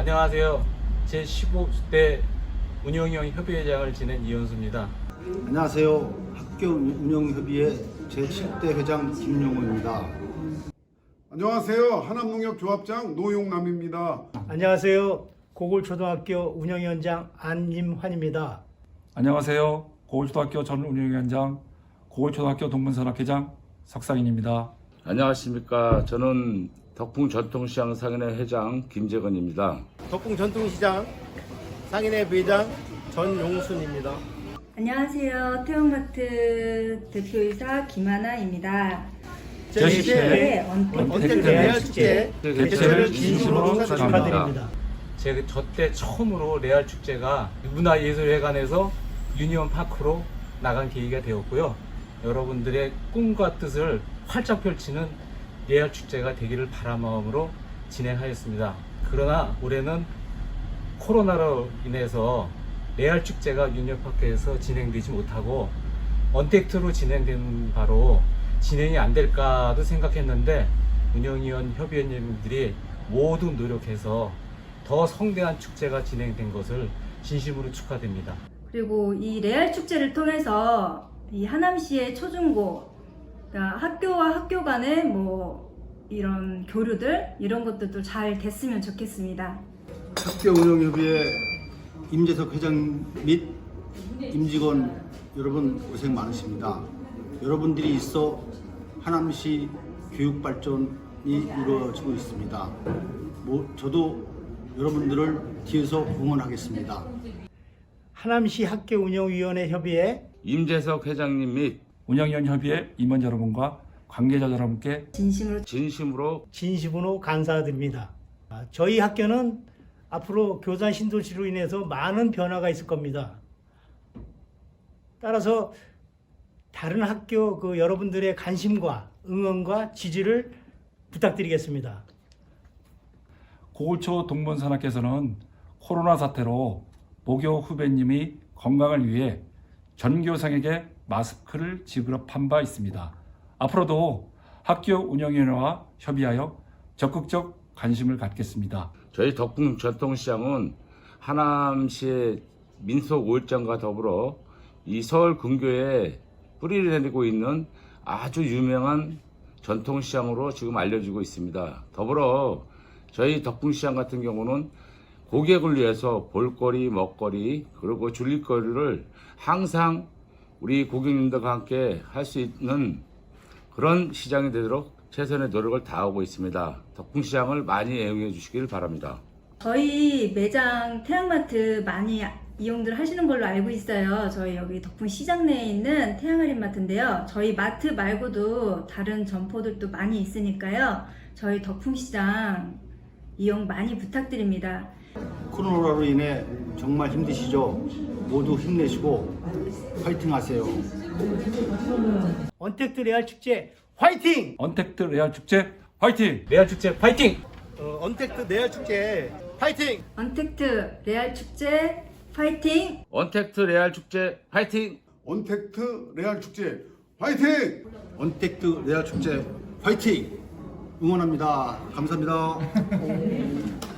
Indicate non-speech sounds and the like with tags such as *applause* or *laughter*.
안녕하세요. 제 15대 운영형 협의회장을 지낸 이현수입니다. 안녕하세요. 학교 운영협의회 제7대 회장 김용호입니다. 안녕하세요. 하남농협조합장 노용남입니다. 안녕하세요. 고골초등학교 운영위원장 안임환입니다. 안녕하세요. 고골초등학교 전 운영위원장, 고골초등학교 동문산학회장 석상인입니다. 안녕하십니까. 저는 덕풍 전통시장 상인회 회장 김재건입니다. 덕풍 전통시장 상인회 부회장 전용순입니다. 안녕하세요. 태영마트 대표이사 김하나입니다. 제10회 네, 언택트 언택트 레알 축제 개최를 진심으로 축하드립니다. 축하드립니다. 제저때 처음으로 레알 축제가 문화예술회관에서 유니온 파크로 나간 계기가 되었고요. 여러분들의 꿈과 뜻을 활짝 펼치는 레알 축제가 되기를 바라마음으로 진행하였습니다. 그러나 올해는 코로나로 인해서 레알 축제가 유니온 파크에서 진행되지 못하고 언택트로 진행된 바로 진행이 안 될까도 생각했는데 운영위원 협의원님들이 모두 노력해서 더 성대한 축제가 진행된 것을 진심으로 축하드립니다. 그리고 이 레알 축제를 통해서 이 하남시의 초중고 그러니까 학교와 학교 간의 뭐 이런 교류들 이런 것들도 잘 됐으면 좋겠습니다. 학교 운영협의회 임재석 회장 및 임직원 여러분 고생 많으십니다. 여러분들이 있어 하남시 교육 발전이 이루어지고 있습니다. 뭐, 저도 여러분들을 뒤에서 응원하겠습니다. 하남시 학교 운영위원회 협의회 임재석 회장님 및 운영위원 협의회 임원 여러분과 관계자 여러분께 진심으로 진심으로 진심으로 감사드립니다. 아, 저희 학교는 앞으로 교산 신도시로 인해서 많은 변화가 있을 겁니다. 따라서 다른 학교 그 여러분들의 관심과 응원과 지지를 부탁드리겠습니다. 고골초 동문산학께서는 코로나 사태로 모교 후배님이 건강을 위해 전교생에게 마스크를 지급한 바 있습니다. 앞으로도 학교 운영위원회와 협의하여 적극적 관심을 갖겠습니다. 저희 덕풍 전통시장은 하남시의 민속 오일장과 더불어 이 서울 근교에 뿌리를 내리고 있는 아주 유명한 전통시장으로 지금 알려지고 있습니다. 더불어 저희 덕풍시장 같은 경우는 고객을 위해서 볼거리, 먹거리, 그리고 줄릴거리를 항상 우리 고객님들과 함께 할 수 있는 그런 시장이 되도록 최선의 노력을 다하고 있습니다. 덕풍시장을 많이 애용해 주시길 바랍니다. 저희 매장 태양마트 많이 이용들 하시는 걸로 알고 있어요. 저희 여기 덕분 시장 내에 있는 태양할인마트인데요. 저희 마트 말고도 다른 점포들도 많이 있으니까요. 저희 덕풍 시장 이용 많이 부탁드립니다. 코로나로 인해 정말 힘드시죠? 모두 힘내시고 파이팅 하세요. 언택트 레알 축제 화이팅! 언택트 레알 축제 화이팅! 레알 축제 파이팅! 어, 언택트 레알 축제 화이팅! 언택트 레알 축제 파이팅! 언택트 레알 축제 파이팅! 언택트 레알 축제 화이팅! 언택트 레알 축제 화이팅! 응원합니다. 감사합니다. *laughs*